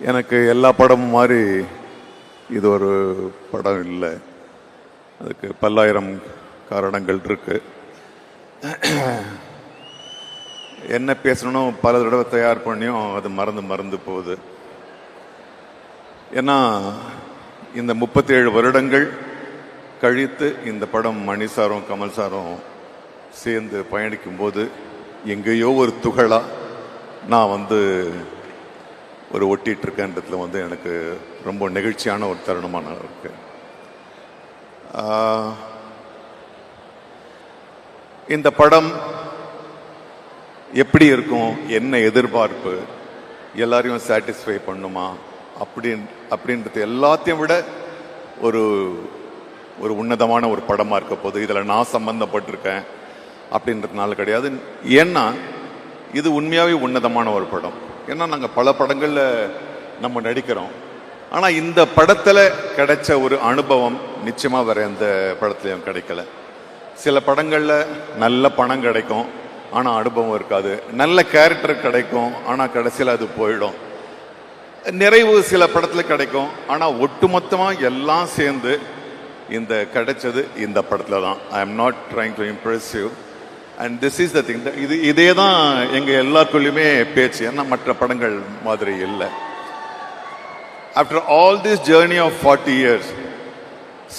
எனக்கு எல்லா படமும் மாதிரி இது ஒரு படம் இல்லை. அதுக்கு பல்லாயிரம் காரணங்கள் இருக்கு. என்ன பேசணும் பல தடவை தயார் பண்ணியும் அது மறந்து மறந்து போகுது. ஏன்னா இந்த முப்பத்தேழு வருடங்கள் கழித்து இந்த படம் மணி சாரும் கமல் சாரும் சேர்ந்து பயணிக்கும்போது எங்கேயோ ஒரு துகளா நான் வந்து ஒரு ஒட்டிட்டு இருக்கேன்றதுல வந்து எனக்கு ரொம்ப நெகிழ்ச்சியான ஒரு தருணமாக நான் ஆஹ், இந்த படம் எப்படி இருக்கும் என்ன எதிர்பார்ப்பு எல்லாரையும் சாட்டிஸ்ஃபை பண்ணுமா அப்படின் அப்படின்றது எல்லாத்தையும் விட ஒரு ஒரு உன்னதமான ஒரு படமாக இருக்க போது இதில் நான் சம்மந்தப்பட்டிருக்கேன் அப்படின்றதுனால கிடையாது. ஏன்னா இது உண்மையாகவே உன்னதமான ஒரு படம். ஏன்னா நாங்கள் பல படங்களில் நம்ம நடிக்கிறோம். ஆனால் இந்த படத்தில் கிடைச்ச ஒரு அனுபவம் நிச்சயமாக வேறு எந்த படத்துலையும் கிடைக்கல. சில படங்களில் நல்ல பணம் கிடைக்கும் ஆனால் அனுபவம் இருக்காது. நல்ல கேரக்டர் கிடைக்கும் ஆனால் கடைசியில் அது போயிடும். நிறைவு சில படத்தில் கிடைக்கும் ஆனால் ஒட்டுமொத்தமாக எல்லாம் சேர்ந்து இந்த கிடைச்சது இந்த படத்தில் தான் I am not trying to impress you and this is the thing இது இதே தான் எங்கள் எல்லாருக்குள்ளேயுமே பேச்சு. ஏன்னா மற்ற படங்கள் மாதிரி இல்லை. After all this journey of forty years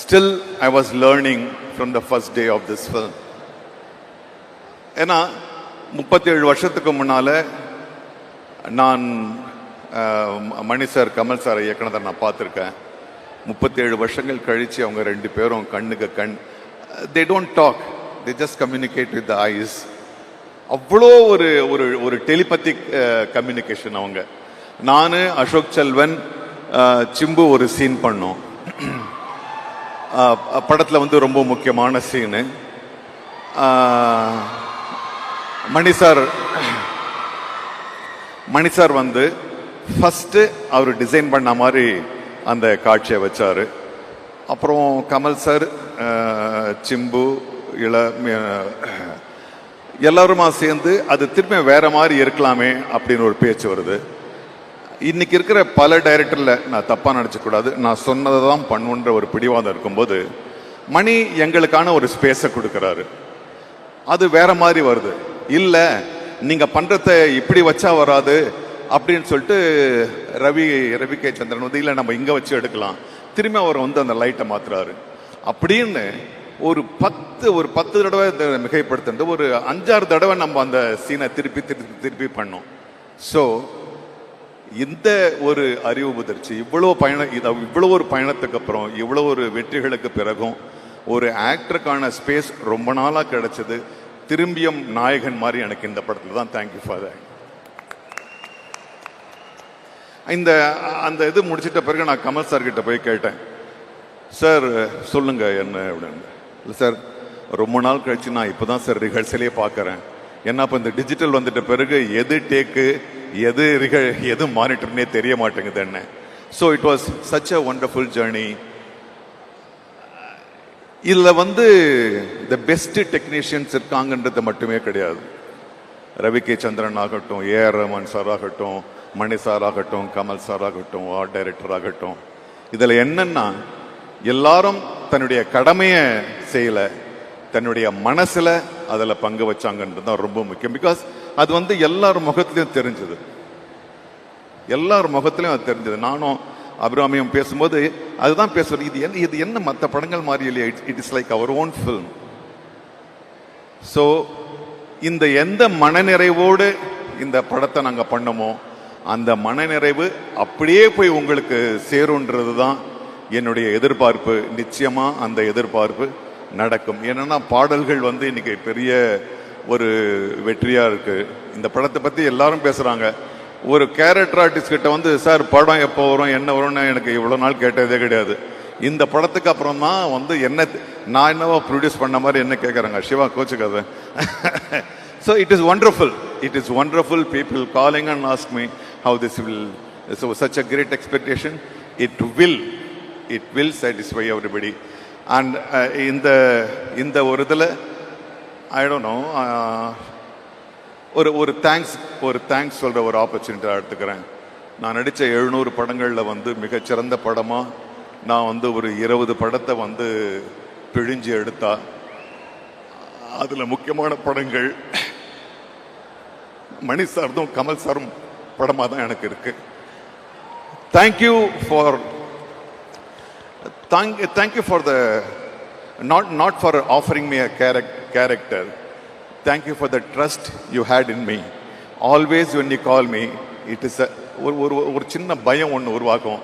still I was learning from the first day of this film ஏன்னா முப்பத்தேழு வருஷத்துக்கு முன்னால் நான் மணி சார் கமல் சார் இயக்குனதை நான் பார்த்துருக்கேன். முப்பத்தேழு வருஷங்கள் கழிச்சு அவங்க ரெண்டு பேரும் கண்ணுக்கு கண் they don't talk they just communicate with eyes அவ்வளோ ஒரு ஒரு ஒரு டெலிபத்திக் கம்யூனிகேஷன் uh, அவங்க. நான் அசோக் செல்வன் சிம்பு ஒரு சீன் பண்ணோம். படத்தில் வந்து ரொம்ப முக்கியமான scene Mani sir Mani sir வந்து ஃபஸ்ட்டு அவர் டிசைன் பண்ண மாதிரி அந்த காட்சியை வச்சார். அப்புறம் கமல் சார் சிம்பு இள அஹ், எல்லாருமா சேர்ந்து அது திரும்ப வேற மாதிரி இருக்கலாமே அப்படின்னு ஒரு பேச்சு வருது. இன்னைக்கு இருக்கிற பல டைரக்டரில் நான் தப்பாக நினச்சக்கூடாது. நான் சொன்னதை தான் பண்ணுன்ற ஒரு பிடிவாதம் இருக்கும்போது மணி எங்களுக்கான ஒரு ஸ்பேஸை கொடுக்குறாரு. அது வேற மாதிரி வருது. இல்லை நீங்கள் பண்ணுறத இப்படி வச்சா வராது அப்படின்னு சொல்லிட்டு ரவி ரவி கே சந்திரன் வந்து இல்லை நம்ம இங்கே வச்சு எடுக்கலாம். திரும்பி அவர் வந்து அந்த லைட்டை மாற்றுறாரு அப்படின்னு ஒரு பத்து ஒரு பத்து தடவை இந்த மிகைப்படுத்துறது. ஒரு அஞ்சாறு தடவை நம்ம அந்த சீனை திருப்பி திருப்பி திருப்பி பண்ணோம். ஸோ இந்த ஒரு அறிவு முதிர்ச்சி இவ்வளோ பயணம் இதை இவ்வளோ ஒரு பயணத்துக்கு அப்புறம் இவ்வளோ ஒரு வெற்றிகளுக்கு பிறகும் ஒரு ஆக்டருக்கான ஸ்பேஸ் ரொம்ப நாளாக கிடைச்சது. திரும்பியும் நாயகன் மாதிரி எனக்கு இந்த படத்தில் தான் தேங்க்யூ ஃபார் தட் இந்த அந்த இது முடிச்சிட்ட பிறகு நான் கமல் சார்கிட்ட போய் கேட்டேன். சார் சொல்லுங்க என்ன அப்படின்னு. இல்லை சார் ரொம்ப நாள் கழிச்சு நான் இப்போ தான் சார் ரிஹர்சலே பார்க்குறேன். ஏன்னா இப்போ இந்த டிஜிட்டல் வந்துட்ட பிறகு எது டேக்கு எது ரிக எது மானிட்டர்னே தெரிய மாட்டேங்குது என்ன. So it was such a wonderful journey இதில் வந்து த பெஸ்ட் டெக்னீஷியன்ஸ் இருக்காங்கன்றது மட்டுமே கிடையாது. ரவி கே. சந்திரன் ஆகட்டும் ஏ. ஆர். ரஹ்மான் சார் ஆகட்டும் மணி சார் ஆகட்டும் கமல் சார் ஆகட்டும் ஆர்ட் டைரக்டர் ஆகட்டும். இதில் என்னென்னா எல்லாரும் தன்னுடைய கடமையை செய்யல தன்னுடைய மனசுல அதில் பங்கு வச்சாங்கன்றது தான் ரொம்ப முக்கியம். பிகாஸ் அது வந்து எல்லார் முகத்திலையும் தெரிஞ்சது. எல்லார் முகத்திலையும் அது தெரிஞ்சது. நானும் அபிராமியும் பேசும்போது அதுதான் பேசுறது. இது என்ன இது என்ன மற்ற படங்கள் மாதிரி இல்லையா? It is like our own film so இந்த எந்த மனநிறைவோடு இந்த படத்தை நாங்கள் பண்ணமோ அந்த மனநிறைவு அப்படியே போய் உங்களுக்கு சேருன்றது தான் என்னுடைய எதிர்பார்ப்பு நிச்சயமாக அந்த எதிர்பார்ப்பு நடக்கும். என்னன்னா பாடல்கள் வந்து இன்னைக்கு பெரிய ஒரு வெற்றியாக இருக்குது இந்த படத்தை பற்றி எல்லாரும் பேசுகிறாங்க ஒரு கேரக்டர் ஆர்டிஸ்ட் கிட்ட வந்து சார் படம் எப்போ வரும் என்ன வரும்னு எனக்கு இவ்வளோ நாள் கேட்டதே கிடையாது. இந்த படத்துக்கு அப்புறம் தான் வந்து என்ன நான் என்னவோ ப்ரொடியூஸ் பண்ண மாதிரி என்ன கேட்குறாங்க Siva கோச்சுக்காத. So it is wonderful it is wonderful people calling and ask me how this will so such a great expectation it will it will satisfy everybody and இந்த இந்த ஒரு இதில் ஐ டோன்ட் நோ ஒரு ஒரு தேங்க்ஸ் ஒரு thanks சொல்கிற ஒரு opportunity எடுத்துக்கிறேன். நான் நடித்த எழுநூறு படங்களில் வந்து மிகச்சிறந்த படமாக நான் வந்து ஒரு இருபது படத்தை வந்து பிழிஞ்சு எடுத்தா அதில் முக்கியமான படங்கள் மணி சார்தும் கமல் சாரும் படமாக தான் எனக்கு இருக்குது thank you for thank thank you for the not not for offering me a character thank you for the trust you had in me always when you call me it is ஒரு ஒரு ஒரு சின்ன பயம் ஒன்று உருவாக்கும்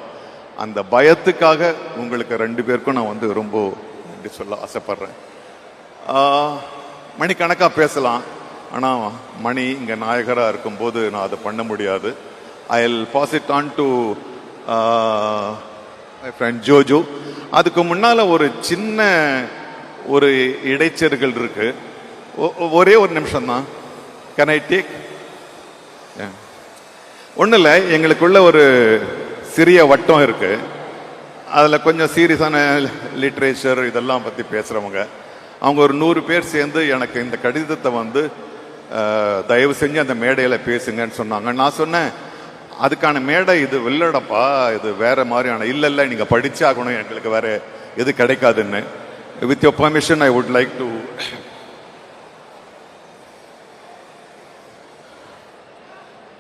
அந்த பயத்துக்காக உங்களுக்கு ரெண்டு பேருக்கும் நான் வந்து ரொம்ப நன்றி சொல்ல ஆசைப்படுறேன். மணிக்கணக்காக பேசலாம். ஆனால் மணி இங்கே நாயகராக இருக்கும்போது நான் அதை பண்ண முடியாது. I will pass it on to my friend Jojo அதுக்கு முன்னால் ஒரு சின்ன ஒரு இடைச்சர்கள் இருக்கு. ஒ- ஒரே ஒரு நிமிஷம் தான் கேன் ஐ டேக் ஒன்றும் இல்லை எங்களுக்குள்ள ஒரு சிறிய வட்டம் இருக்கு. அதில் கொஞ்சம் சீரியஸான லிட்ரேச்சர் இதெல்லாம் பற்றி பேசுகிறவங்க அவங்க ஒரு நூறு பேர் சேர்ந்து எனக்கு இந்த கடிதத்தை வந்து தயவு செஞ்சு அந்த மேடையில் பேசுங்கன்னு சொன்னாங்க. நான் சொன்னேன் அதுக்கான மேடை இது வெள்ளடப்பா இது வேற மாதிரியான இல்லை இல்லை நீங்கள் படிச்சாகணும் எங்களுக்கு வேற எது கிடைக்காதுன்னு. With your permission I would like to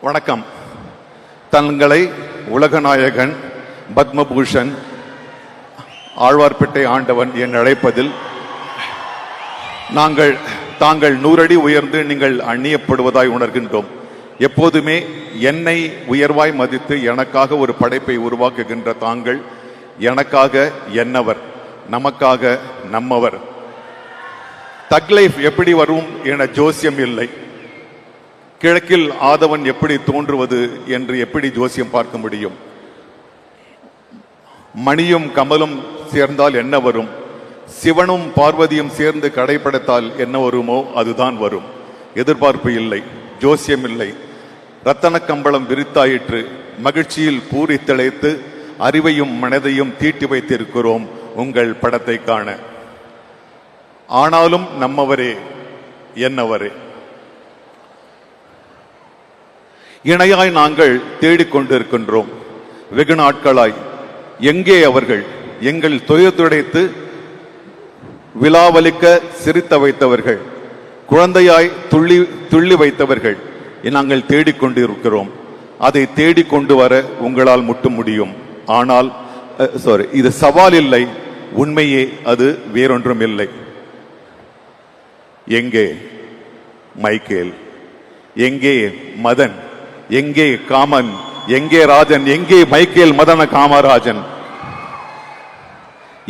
வணக்கம். தங்களை உலகநாயகன் பத்மபூஷன் ஆழ்வார்பேட்டை ஆண்டவன் என் அழைப்பதில் நாங்கள் தாங்கள் நூறடி உயர்ந்து நீங்கள் அந்நியப்படுவதாய் உணர்கின்றோம். எப்போதுமே என்னை உயர்வாய் மதித்து எனக்காக ஒரு படைப்பை உருவாக்குகின்ற தாங்கள் எனக்காக என்னவர் நமக்காக நம்மவர். தக் லைஃப் எப்படி வரும் என ஜோசியம் இல்லை. கிழக்கில் ஆதவன் எப்படி தோன்றுவது என்று எப்படி ஜோசியம் பார்க்க முடியும்? மணியும் கமலும் சேர்ந்தால் என்ன வரும்? சிவனும் பார்வதியும் சேர்ந்து கடைப்படைத்தால் என்ன வருமோ அதுதான் வரும். எதிர்பார்ப்பு இல்லை ஜோசியம் இல்லை. ரத்தன கம்பளம் விரித்தாயிற்று மகிழ்ச்சியில் பூரி திளைத்து அறிவையும் மனதையும் தீட்டி வைத்திருக்கிறோம் உங்கள் படத்தை காண. ஆனாலும் நம்மவரே என்னவரே? இணையாய் நாங்கள் தேடிக்கொண்டிருக்கின்றோம் வெகு நாட்களாய். எங்கே அவர்கள்? எங்கள் துயத்துடைத்து விழாவலிக்க சிரித்த வைத்தவர்கள். குழந்தையாய் துள்ளி துள்ளி வைத்தவர்கள். நாங்கள் தேடிக்கொண்டிருக்கிறோம். அதை தேடிக்கொண்டு வர உங்களால் முட்ட முடியும். ஆனால் சாரி இது சவால் இல்லை. உண்மையே அது வேறொன்றும் இல்லை. எங்கே மைக்கேல்? எங்கே மதன்? எங்கே காமன்? எங்கே ராஜன்? எங்கே மைக்கேல் மதன காமராஜன்?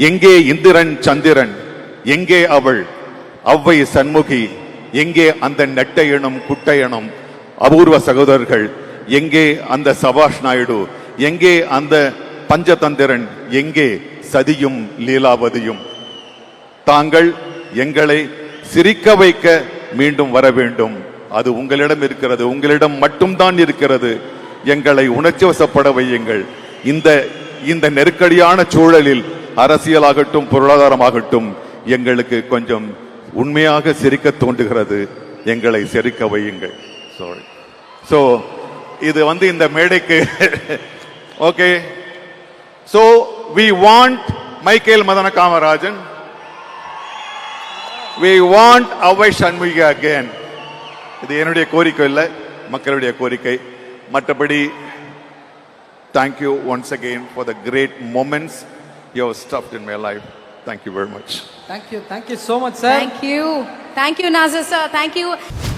எங்கே இந்திரன் சந்திரன்? எங்கே அவள்? அவ்வை சண்முகி? எங்கே அந்த நெட்டையனும் குட்டையனும்? அபூர்வ சகோதரர்கள் எங்கே அந்த சபாஷ் நாயுடு எங்கே அந்த பஞ்சதந்திரன் எங்கே சதியும் லீலாவதியும். தாங்கள் எங்களை சிரிக்க வைக்க மீண்டும் வர வேண்டும். அது உங்களிடம் இருக்கிறது உங்களிடம் மட்டும்தான் இருக்கிறது. எங்களை உணர்ச்சி வசப்பட வையுங்கள். இந்த இந்த நெருக்கடியான சூழலில் அரசியலாகட்டும் பொருளாதாரமாகட்டும் எங்களுக்கு கொஞ்சம் உண்மையாக சிரிக்க தோன்றுகிறது. எங்களை சிரிக்க வையுங்கள். சாரி ஸோ இது வந்து இந்த மேடைக்கு okay so we want Michael Madana Kamarajan we want Avvai Shanmughi again இது என்னுடைய கோரிக்கை இல்லை மக்களுடைய கோரிக்கை. மற்றபடி thank you once again for the great moments you stuffed in my life thank you very much Thank you. Thank you so much, sir. Thank you. Thank